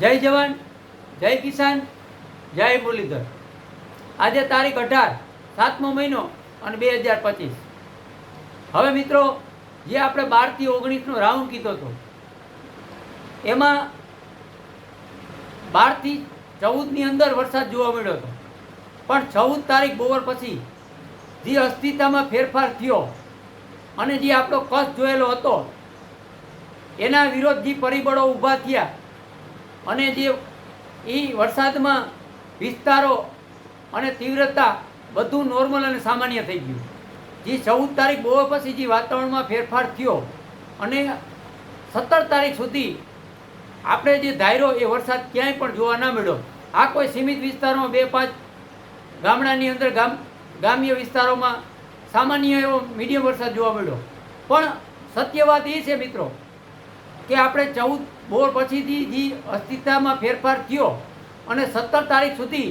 જય જવાન, જય કિસાન, જય મુરલીધર. આજે તારીખ અઢાર, સાતમો મહિનો અને બે હજાર પચીસ. હવે મિત્રો, જે આપણે બારથી ઓગણીસનો રાઉન્ડ કીધો હતો, એમાં બારથી ચૌદની અંદર વરસાદ જોવા મળ્યો હતો. પણ ચૌદ તારીખ બોવર પછી જે અસ્થિરતામાં ફેરફાર થયો અને જે આપણો કચ્છ જોયેલો હતો, એના વિરોધ જે પરિબળો ઊભા થયા. અને જે એ વરસાદમાં વિસ્તારો અને તીવ્રતા બધું નોર્મલ અને સામાન્ય થઈ ગયું. જે ચૌદ તારીખ બહુ પછી જે વાતાવરણમાં ફેરફાર થયો અને સત્તર તારીખ સુધી આપણે જે ધાર્યો એ વરસાદ ક્યાંય પણ જોવા ના મળ્યો. આ કોઈ સીમિત વિસ્તારોમાં બે પાંચ ગામડાની અંદર ગામ ગ્રામ્ય વિસ્તારોમાં સામાન્ય એવો મીડિયમ વરસાદ જોવા મળ્યો. પણ સત્ય વાત એ છે મિત્રો કે આપણે ચૌદ બોર પછીથી જે અસ્તિત્વમાં ફેરફાર થયો અને સત્તર તારીખ સુધી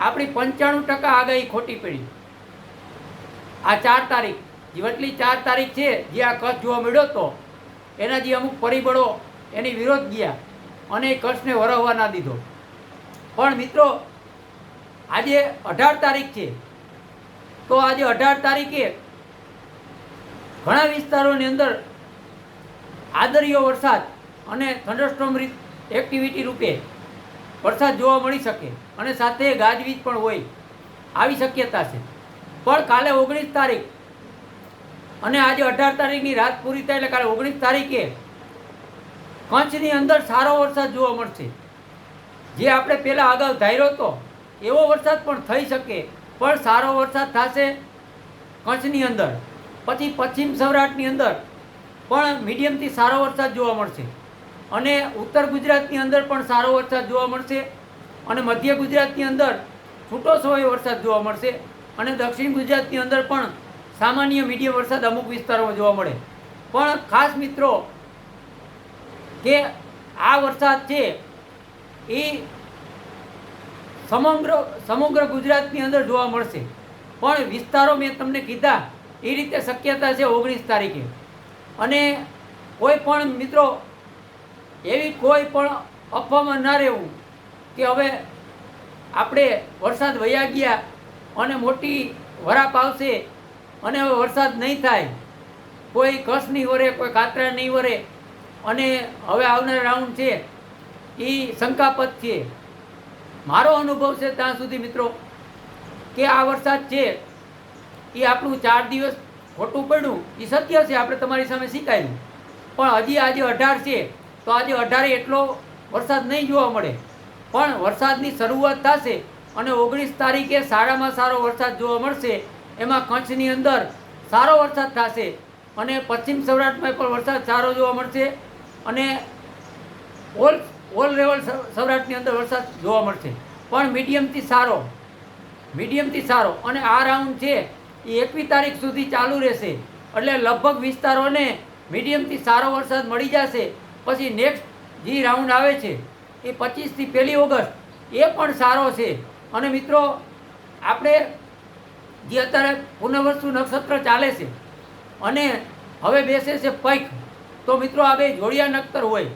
આપણી પંચાણું ટકા આગાહી ખોટી પડી. આ ચાર તારીખ જેટલી ચાર તારીખ છે, જે આ કચ્છ જોવા મળ્યો હતો, એના જે અમુક પરિબળો એની વિરોધ ગયા અને એ કચ્છને વરવવા ના દીધો. પણ મિત્રો, આજે અઢાર તારીખ છે. તો આજે અઢાર તારીખે ઘણા વિસ્તારોની અંદર આદરીયો વરસાદ અને થંડરસ્ટોમ એક્ટિવિટી રૂપે વરસાદ જોવા મળી શકે અને સાથે ગાજવીજ પણ હોય આવી શક્યતા છે. પણ કાલે ઓગણીસ તારીખ અને આજે અઢાર તારીખની રાત પૂરી થાય એટલે કાલે ઓગણીસ તારીખે કચ્છની અંદર સારો વરસાદ જોવા મળશે. જે આપણે પહેલાં અગાઉ ધાર્યો હતો, એવો વરસાદ પણ થઈ શકે, પણ સારો વરસાદ થશે કચ્છની અંદર. પછી પશ્ચિમ સૌરાષ્ટ્રની અંદર પણ મીડિયમથી સારો વરસાદ જોવા મળશે. અને ઉત્તર ગુજરાતની અંદર પણ સારો વરસાદ જોવા મળશે અને મધ્ય ગુજરાતની અંદર છૂટો છવાયો વરસાદ જોવા મળશે અને દક્ષિણ ગુજરાતની અંદર પણ સામાન્ય મીડિયમ વરસાદ અમુક વિસ્તારોમાં જોવા મળે. પણ ખાસ મિત્રો, કે આ વરસાદ છે એ સમગ્ર સમગ્ર ગુજરાતની અંદર જોવા મળશે. પણ વિસ્તારો મેં તમને કીધા, એ રીતે શક્યતા છે ઓગણીસ તારીખે. અને કોઈ પણ મિત્રો એવી કોઈ પણ અફવામાં ના રહેવું કે હવે આપણે વરસાદ વયા ગયા અને મોટી વરાપ આવશે અને હવે વરસાદ નહીં થાય. કોઈ કસ નહીં વરે, કોઈ કાતરા નહીં વરે અને હવે આવનાર રાઉન્ડ છે એ શંકાપત છે. મારો અનુભવ છે ત્યાં સુધી મિત્રો કે આ વરસાદ છે એ આપણું ચાર દિવસ ખોટું પડ્યું. એ સત્ય છે, આપણે તમારી સામે શીખાયું. પણ હજી આજે અઢાર છે. તો આજે અઢારે એટલો વરસાદ નહીં જોવા મળે. પણ વરસાદની શરૂઆત થશે અને ઓગણીસ તારીખે સારામાં સારો વરસાદ જોવા મળશે. એમાં કચ્છની અંદર સારો વરસાદ થશે અને પશ્ચિમ સૌરાષ્ટ્રમાં પણ વરસાદ સારો જોવા મળશે અને ઓલ ઓલ લેવલ સૌરાષ્ટ્રની અંદર વરસાદ જોવા મળશે. પણ મીડિયમથી સારો મીડિયમથી સારો અને આ રાઉન્ડ છે એ એકવીસ તારીખ સુધી ચાલુ રહેશે. એટલે લગભગ વિસ્તારોને મીડિયમથી સારો વરસાદ મળી જશે. પછી નેક્સ્ટ જે રાઉન્ડ આવે છે, એ પચીસથી પહેલી ઓગસ્ટ, એ પણ સારો છે. અને મિત્રો, આપણે જે અત્યારે પુનર્વસુ નક્ષત્ર ચાલે છે, અને હવે બેસે છે પૈક, તો મિત્રો આ બે જોડિયા નક્ષત્ર હોય.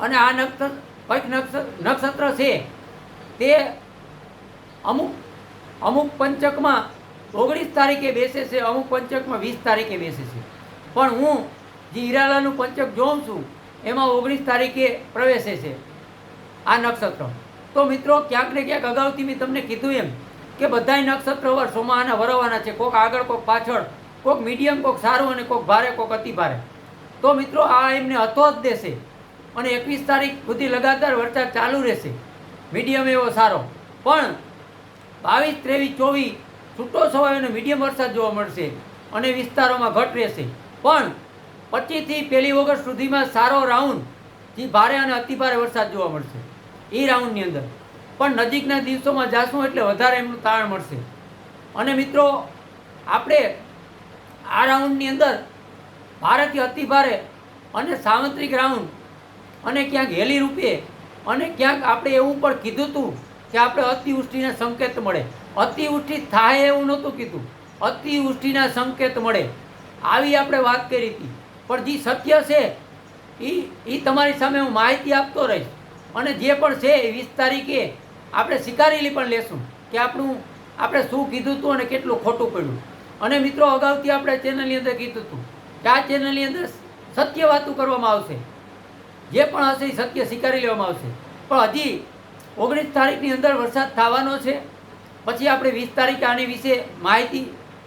અને આ નક્ષત્ર, પૈક નક્ષત્ર છે, તે અમુક અમુક પંચકમાં ઓગણીસ તારીખે બેસે છે, અમુક પંચકમાં વીસ તારીખે બેસે છે. પણ હું જે હીરાલાનું પંચક જોઉં છું એમાં ઓગણીસ તારીખે પ્રવેશે છે આ નક્ષત્ર. તો મિત્રો, ક્યાંક ને ક્યાંક અગાઉથી મેં તમને કીધું એમ કે બધાય નક્ષત્ર વર્ષોમાં આના વરવાના છે. કોક આગળ, કોક પાછળ, કોક મીડિયમ કોક સારું અને કોક ભારે, કોક અતિ ભારે. તો મિત્રો, આ એમને હતો જ દેશે અને એકવીસ તારીખ સુધી લગાતાર વરસાદ ચાલુ રહેશે. મીડિયમ એવો સારો. પણ બાવીસ, ત્રેવીસ, ચોવીસ છૂટો છવાયો અને મીડિયમ વરસાદ જોવા મળશે અને વિસ્તારોમાં ઘટ રહેશે. પણ પચીસથી પહેલી ઓગસ્ટ સુધીમાં સારો રાઉન્ડ જે ભારે અને અતિભારે વરસાદ જોવા મળશે. એ રાઉન્ડની અંદર. પણ નજીકના દિવસોમાં જાશું એટલે વધારે એમનું તાણ મળશે. અને મિત્રો, આપણે આ રાઉન્ડની અંદર ભારેથી અતિભારે અને સાર્વત્રિક રાઉન્ડ અને ક્યાંક હેલી રૂપે અને ક્યાંક આપણે એવું પણ કીધું હતું કે આપણે અતિવૃષ્ટિના સંકેત મળે. અતિવૃષ્ટિ થાય એવું નહોતું કીધું. અતિવૃષ્ટિના સંકેત મળે. આવી આપણે વાત કરી હતી. પણ જે સત્ય છે એ એ તમારી સામે હું માહિતી આપતો રહીશ. અને જે પણ છે, એ વીસ તારીખે આપણે સ્વીકારેલી પણ લેશું કે આપણું, આપણે શું કીધું હતું અને કેટલું ખોટું પડ્યું. અને મિત્રો, અગાઉથી આપણે ચેનલની અંદર કીધું હતું કે આ ચેનલની અંદર સત્ય વાતો કરવામાં આવશે. જે પણ હશે એ સત્ય સ્વીકારી લેવામાં આવશે. પણ હજી ઓગણીસ તારીખની અંદર વરસાદ થવાનો છે. પછી આપણે વીસ તારીખે આની વિશે માહિતી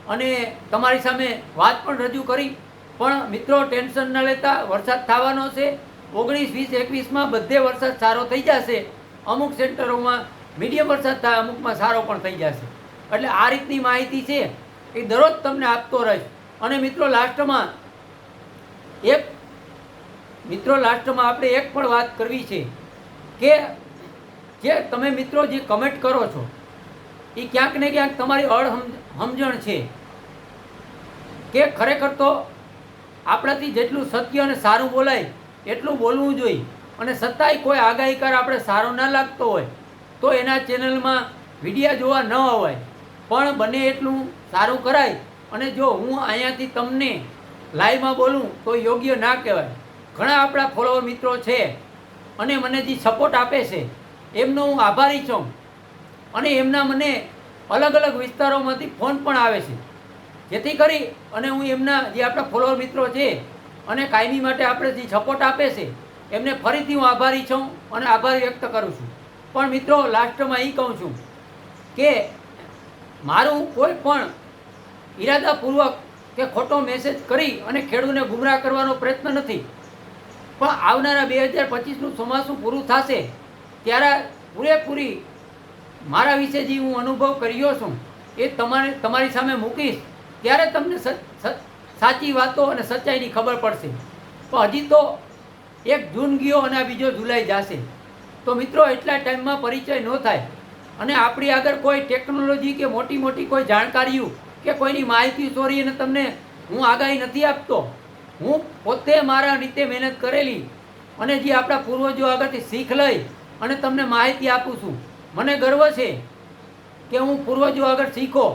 અને તમારી સામે વાત પણ રજૂ કરી. પણ મિત્રો ટેન્શન ન લેતા, વરસાદ થવાનો છે. ઓગણીસ, વીસ, એકવીસમાં બધે વરસાદ સારો થઈ જશે. અમુક સેન્ટરોમાં મીડિયમ વરસાદ થાય, અમુકમાં સારો પણ થઈ જશે. એટલે આ રીતની માહિતી છે એ દરરોજ તમને આપતો રહીશ. અને મિત્રો, લાસ્ટમાં એક, મિત્રો, લાસ્ટમાં આપણે એક પણ વાત કરવી છે કે જે તમે મિત્રો જે કમેન્ટ કરો છો, એ ક્યાંક ને ક્યાંક તમારી અડ સમજણ છે કે ખરેખર તો આપણાથી જેટલું સત્ય અને સારું બોલાય, એટલું બોલવું જોઈએ. અને છતાંય કોઈ આગાહીકાર આપણે સારો ના લાગતો હોય, તો એના ચેનલમાં વિડીયા જોવા ન અવાય. પણ બને એટલું સારું કરાય. અને જો હું અહીંયાથી તમને લાઈવમાં બોલું, તો યોગ્ય ના કહેવાય. ઘણા આપણા ફોલોવર મિત્રો છે, અને મને જે સપોર્ટ આપે છે, એમનો હું આભારી છું. અને એમના મને અલગ અલગ વિસ્તારોમાંથી ફોન પણ આવે છે. જેથી કરી અને હું એમના જે આપણા ફોલોવર મિત્રો છે, અને કાયમી માટે આપણે જે સપોર્ટ આપે છે, એમને ફરીથી હું આભારી છું અને આભાર વ્યક્ત કરું છું. પણ મિત્રો લાસ્ટમાં એ કહું છું કે મારું કોઈ પણ ઈરાદાપૂર્વક કે ખોટો મેસેજ કરી અને ખેડૂતને ગુમરાહ કરવાનો પ્રયત્ન નથી. પણ આવનારા બે હજાર પચીસનું ચોમાસું પૂરું થશે, ત્યારે પૂરેપૂરી મારા વિશે જે હું અનુભવ કર્યો છું, એ તમારે, તમારી સામે મૂકીશ. ત્યારે તમને સાચી વાતો અને સચ્ચાઈની ખબર પડશે. પણ હજી તો એક જૂન ગયો અને આ બીજો જુલાઈ જશે. તો મિત્રો, એટલા ટાઈમમાં પરિચય ન થાય. અને આપણી આગળ કોઈ ટેકનોલોજી કે મોટી મોટી કોઈ જાણકારીઓ કે કોઈની માહિતી ચોરી અને તમને હું આગાહી નથી આપતો. હું પોતે મારા રીતે મહેનત કરેલી અને જે આપણા પૂર્વજો આગળથી શીખ લઈ અને તમને માહિતી આપું છું. મને ગર્વ છે કે હું પૂર્વજો આગળ શીખો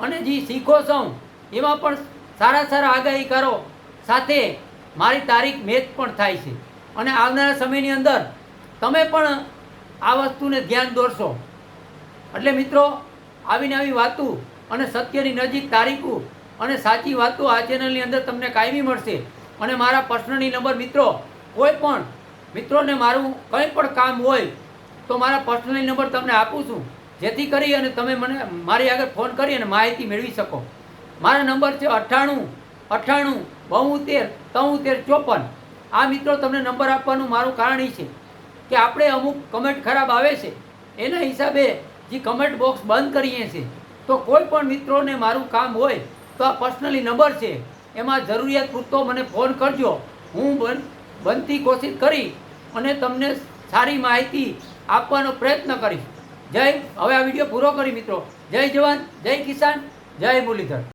અને જે શીખો છું એમાં પણ સારા સારા આગાહીકારો સાથે મારી તારીખ મેચ પણ થાય છે. અને આવનારા સમયની અંદર તમે પણ આ વસ્તુને ધ્યાન દોરશો. એટલે મિત્રો, આવીને આવી વાતો અને સત્યની નજીક તારીખો અને સાચી વાતો આ ચેનલની અંદર તમને કાયમી મળશે. અને મારા પર્સનલી નંબર મિત્રો, કોઈ પણ મિત્રોને મારું કંઈ પણ કામ હોય તો મારા પર્સનલી નંબર તમને આપું છું. જેથી કરી અને તમે મને મારી આગળ ફોન કરી અને માહિતી મેળવી શકો. મારા નંબર છે અઠ્ઠાણું અઠ્ઠાણું બોતેર તોતેર ચોપન. આ મિત્રો તમને નંબર આપવાનું મારું કારણ એ છે કે આપણે અમુક કમેન્ટ ખરાબ આવે છે, એના હિસાબે જે કમેન્ટ બોક્સ બંધ કરીએ છીએ તો કોઈ પણ મિત્રોને મારું કામ હોય તો આ પર્સનલી નંબર છે, એમાં જરૂરિયાત પૂરતો મને ફોન કરજો. હું બન, બનતી કોશિશ કરી અને તમને સારી માહિતી આપવાનો પ્રયત્ન કરીશ. જય, હવે આ વીડિયો પૂરો કરી મિત્રો. જય જવાન, જય કિસાન, જય મુરલીધર.